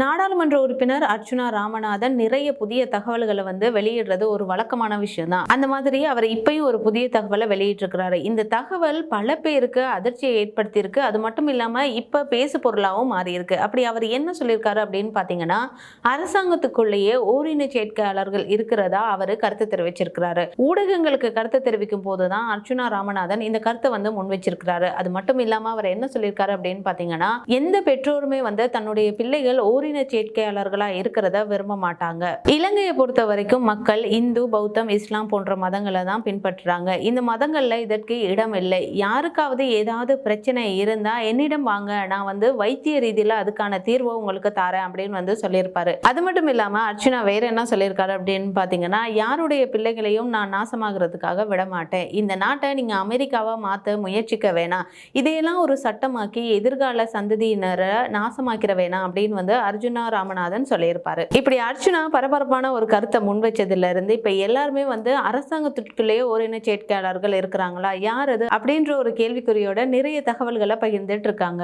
நாடாளுமன்ற உறுப்பினர் அர்ச்சுனா ராமநாதன் நிறைய புதிய தகவல்களை வந்து வெளியிடுறது ஒரு வழக்கமான விஷயம் தான் அந்த மாதிரி அவர் இப்பயும் ஒரு புதிய தகவலை வெளியிட்டிருக்கிறாரு. இந்த தகவல் பல பேருக்கு அதிர்ச்சியை ஏற்படுத்தியிருக்கு. அது மட்டும் இல்லாமல் இப்போ பேசு பொருளாகவும் மாறியிருக்கு. அப்படி அவர் என்ன சொல்லியிருக்காரு அப்படின்னு பார்த்தீங்கன்னா அரசாங்கத்துக்குள்ளேயே ஓரின சேர்க்கையாளர்கள் இருக்கிறதா அவர் கருத்து தெரிவிச்சிருக்கிறாரு. ஊடகங்களுக்கு கருத்து தெரிவிக்கும் போது தான் அர்ச்சுனா ராமநாதன் இந்த கருத்தை வந்து முன் வச்சிருக்கிறாரு. அது மட்டும் இல்லாமல் அவர் என்ன சொல்லியிருக்காரு அப்படின்னு பார்த்தீங்கன்னா எந்த பெற்றோருமே வந்து தன்னுடைய பிள்ளைகள் ஓரின சேர்க்கையாளர்களா இருக்கிறத விரும்ப மாட்டாங்க. இலங்கையை பொறுத்த வரைக்கும் மக்கள் இந்து பௌத்தம் இஸ்லாம் போன்ற மதங்களை தான் பின்பற்றுறாங்க. இந்த மதங்கள்ல இதற்கு இடம் இல்லை. யாருக்காவது ஏதாவது பிரச்சனை இருந்தா என்னிடம் வாங்க நான் வந்து வைத்திய ரீதியில அதுக்கான தீர்வை உங்களுக்கு தரேன் அப்படின்னு வந்து சொல்லியிருப்பாரு. அது மட்டும் இல்லாம அர்ச்சனா வேற என்ன சொல்லியிருக்காரு அப்படின்னு பாத்தீங்கன்னா யாருடைய பிள்ளைகளையும் நான் நாசமாகிறதுக்காக விட மாட்டேன் இந்த நாட்டை நீங்க அமெரிக்காவாக மாத்த முயற்சிக்க வேணாம். இதையெல்லாம் ஒரு சட்டமாக்கி எதிர்கால சந்ததியினரை நாசமாக்கிற வேணாம் அப்படின்னு வந்து அர்ஜுனா ராமநாதன் சொல்லியிருப்பாரு. இப்படி அர்ஜுனா பரபரப்பான ஒரு கருத்தை முன் வச்சதுல இருந்து இப்ப எல்லாருமே வந்து அரசாங்கத்திற்குள்ளேயே ஓரின சேர்க்கையாளர்கள் இருக்கிறாங்களா? யார் அது? அப்படின்ற ஒரு கேள்விக்குறியோட நிறைய தகவல்களை பகிர்ந்துட்டு இருக்காங்க.